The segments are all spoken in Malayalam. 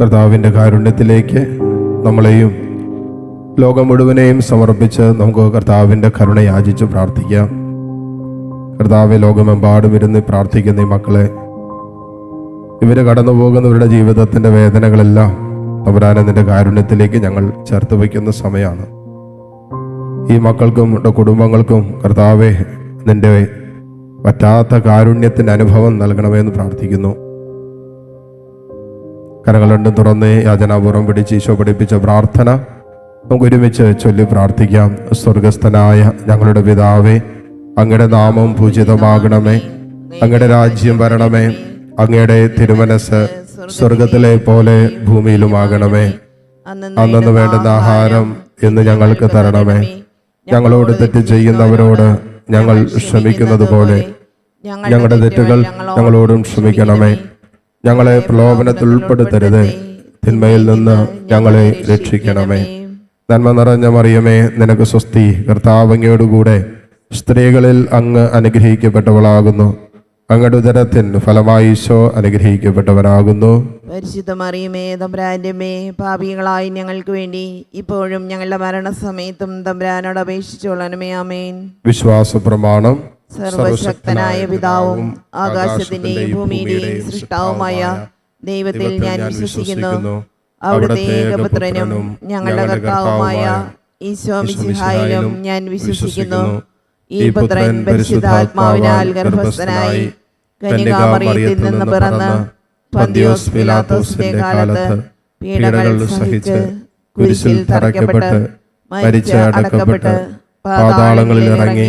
കർത്താവിന്റെ കാരുണ്യത്തിലേക്ക് നമ്മളെയും ലോകം മുഴുവനെയും സമർപ്പിച്ച് നമുക്ക് കർത്താവിന്റെ കരുണ യാചിച്ച് പ്രാർത്ഥിക്കാം. കർത്താവ് ലോകമെമ്പാടും ഇരുന്ന് പ്രാർത്ഥിക്കുന്ന ഈ മക്കളെ ഇവർ കടന്നു പോകുന്നവരുടെ ജീവിതത്തിന്റെ വേദനകളെല്ലാം തമ്പുരാനെ നിന്റെ കാരുണ്യത്തിലേക്ക് ഞങ്ങൾ ചേർത്ത് വയ്ക്കുന്ന സമയമാണ്. ഈ മക്കൾക്കും അവരുടെ കുടുംബങ്ങൾക്കും കർത്താവെ നിന്റെ പറ്റാത്ത കാരുണ്യത്തിന്റെ അനുഭവം നൽകണമെന്ന് പ്രാർത്ഥിക്കുന്നു. കരങ്ങൾ രണ്ടും തുറന്ന് യാചനാപൂർവം പിടിച്ച് ഈശോ പഠിപ്പിച്ച പ്രാർത്ഥന നമുക്ക് ഒരുമിച്ച് ചൊല്ലി പ്രാർത്ഥിക്കാം. സ്വർഗസ്ഥനായ ഞങ്ങളുടെ പിതാവേ അങ്ങയുടെ നാമം പൂജിതമാകണമേ. അങ്ങയുടെ രാജ്യം വരണമേ. അങ്ങയുടെ തിരുമനസ് സ്വർഗത്തിലെ പോലെ ഭൂമിയിലുമാകണമേ. അന്നു വേണ്ടുന്ന ആഹാരം ഇന്ന് ഞങ്ങൾക്ക് തരണമേ. ഞങ്ങളോട് തെറ്റ് ചെയ്യുന്നവരോട് ഞങ്ങൾ ക്ഷമിക്കുന്നത് പോലെ ഞങ്ങളുടെ തെറ്റുകൾ ഞങ്ങളോടും ക്ഷമിക്കണമേ. ഞങ്ങളെ പ്രലോഭനത്തിൽ ഉൾപ്പെടുത്തരുത് തിന്മയിൽ നിന്ന് ഞങ്ങളെ രക്ഷിക്കണമേ. നന്മ നിറഞ്ഞ മറിയമേ നിനക്ക് സ്വസ്തി. കർത്താവങ്ങയോടുകൂടെ സ്ത്രീകളിൽ അങ്ങ് അനുഗ്രഹിക്കപ്പെട്ടവളാകുന്നു. അങ്ങയുടെ ഉദരത്തിൻ ഫലമായി ഈശോ അനുഗ്രഹിക്കപ്പെട്ടവനാകുന്നു. പരിശുദ്ധ മറിയമേ തമ്പ്രാന്റെമേ പാപികളായി ഞങ്ങൾക്ക് വേണ്ടി ഇപ്പോഴും ഞങ്ങളുടെ മരണസമയത്തും തമ്പ്രാനോട് അപേക്ഷിച്ചോളണമേ ആമേൻ. വിശ്വാസ പ്രമാണം സർവശക്തനായ പിതാവും ആകാശത്തിന്റെയും ഭൂമിയുടെയും സൃഷ്ടാവുമായ ദൈവത്തിൽ ഞാൻ വിശ്വസിക്കുന്നു. അവിടുത്തെ ഏകപുത്രനും ഞങ്ങളുടെ കർത്താവുമായ ഈശോ മിശിഹായിലും ഞാൻ വിശ്വസിക്കുന്നു. ഈ പുത്രൻ പരിശുദ്ധാത്മാവിനാൽ ഗർഭസ്ഥനായി കന്യകാമറിയത്തിൽ നിന്ന് പിറന്ന് പന്തിയോസ് പിലാത്തോസിന്റെ കാലത്ത് പീഡകൾ സഹിച്ച് കുരിശിൽ തറയ്ക്കപ്പെട്ട് മരിച്ച് അടക്കപ്പെട്ട് പാതാളങ്ങളിൽ ഇറങ്ങി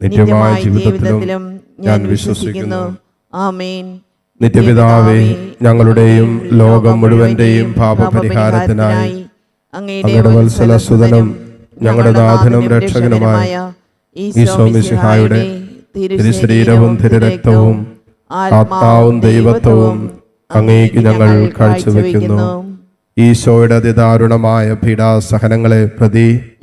നിത്യമായ ജീവിതത്തിലും ഞാൻ വിശ്വസിക്കുന്നു. ആമേൻ. നിത്യപിതാവേ ഞങ്ങളുടെയും ലോകം മുഴുവന്റെയും പാപപരിഹാരത്തിനായി അങ്ങയുടെ വത്സല സുതനും ഞങ്ങളുടെ നാഥനും രക്ഷകനുമായ ഈശോ മിശിഹായുടെ തിരുശരീരവും തിരുരക്തവും ആത്മാവും ദൈവത്വവും അങ്ങേക്ക് ഞങ്ങൾ കാഴ്ചവെക്കുന്നു. ഈശോയുടെ അതിദാരുണമായ പീഡാസഹനങ്ങളെ പ്രതി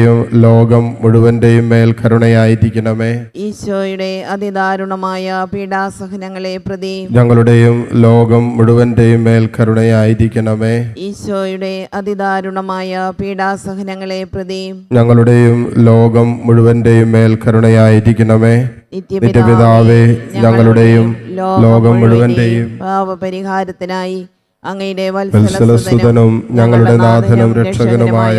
ഞങ്ങളുടെയും ലോകം മുഴുവന്റെയും മേൽ കരുണയായിരിക്കണമേ. ഈശോയുടെ അതിദാരുണമായ പീഡാസഹനങ്ങളെ പ്രതി ഞങ്ങളുടെയും ലോകം മുഴുവന്റെയും മേൽ കരുണയായിരിക്കണമേ. ഈശോയുടെ അതിദാരുണമായ പീഡാസഹനങ്ങളെ പ്രതി ഞങ്ങളുടെയും ലോകം മുഴുവന്റെയും മേൽ കരുണയായിരിക്കണമേ. നിത്യപിതാവേ ഞങ്ങളുടെയും ലോകം മുഴുവന്റെയും പാവപരിഹാരത്തിനായി അങ്ങയുടെ വത്സലസുതനും ഞങ്ങളുടെ നാഥനും രക്ഷകനുമായ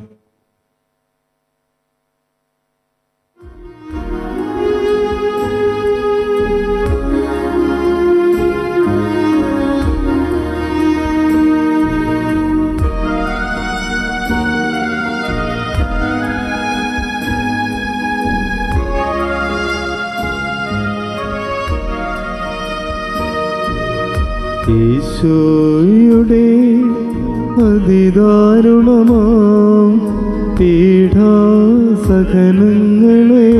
പീഠാസഹനങ്ങളെയോ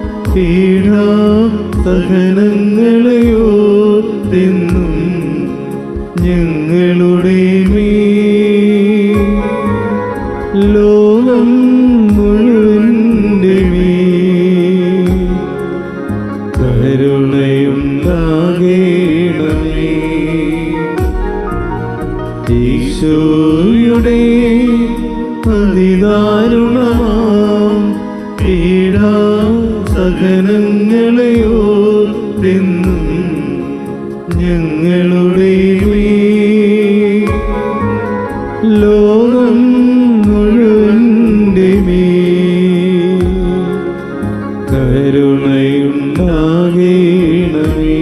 പീഠാ സഹനങ്ങളെയോ തിന്നും ഞങ്ങളുടെ മീ ലോകം മുഴുവന്റെ കരുണയും നാഗേണമേ ഈശോയുടെ അതിദാരുണമാം സഹനങ്ങളെയോ തിന്നും ഞങ്ങളുടെ ലോകം മുഴുവന്റെ കരുണയുണ്ടാകേണമേ.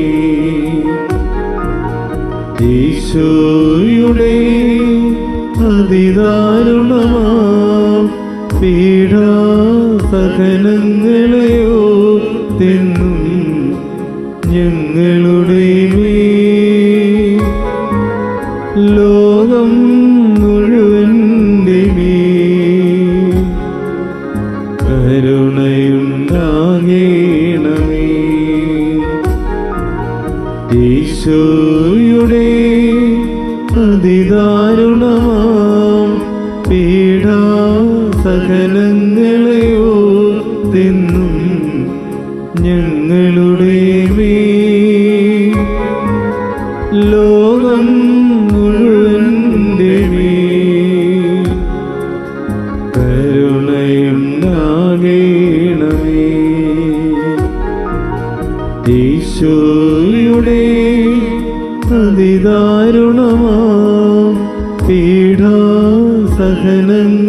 ഈശോയുടെ അതിദാരുണമാം ഈശോയുടെ അതിദാരുണമാം. പീഡാ സകലങ്ങളെയോ തിന്നും ഞങ്ങളുടെ മേൽ. ലോകം മുഴുവന്റെ മേൽ. കരുണയുണ്ടാകേണമേ. ഈശോയുടെ അതിദാരുണമാ പീഠാ സഹനങ്ങളെയോ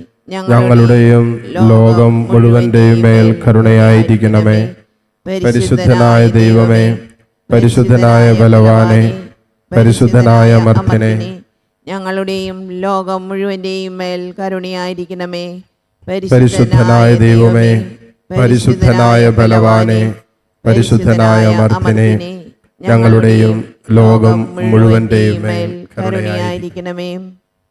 ഞങ്ങളുടെയും ലോകം മുഴുവന്റെയും മേൽ കരുണയായിരിക്കണമേ. പരിശുദ്ധനായ ദൈവമേ പരിശുദ്ധനായ ബലവാനെ പരിശുദ്ധനായ മർത്തിനെ ഞങ്ങളുടെയും ലോകം മുഴുവന്റെയും മേൽ കരുണയായിരിക്കണമേ. പരിശുദ്ധനായ ദൈവമേ പരിശുദ്ധനായ ബലവാനെ പരിശുദ്ധനായ മർത്തിനെ ഞങ്ങളുടെയും ലോകം മുഴുവന്റെയും മേൽ കരുണയായിരിക്കണമേ. കരുണയായിരിക്കണമേ.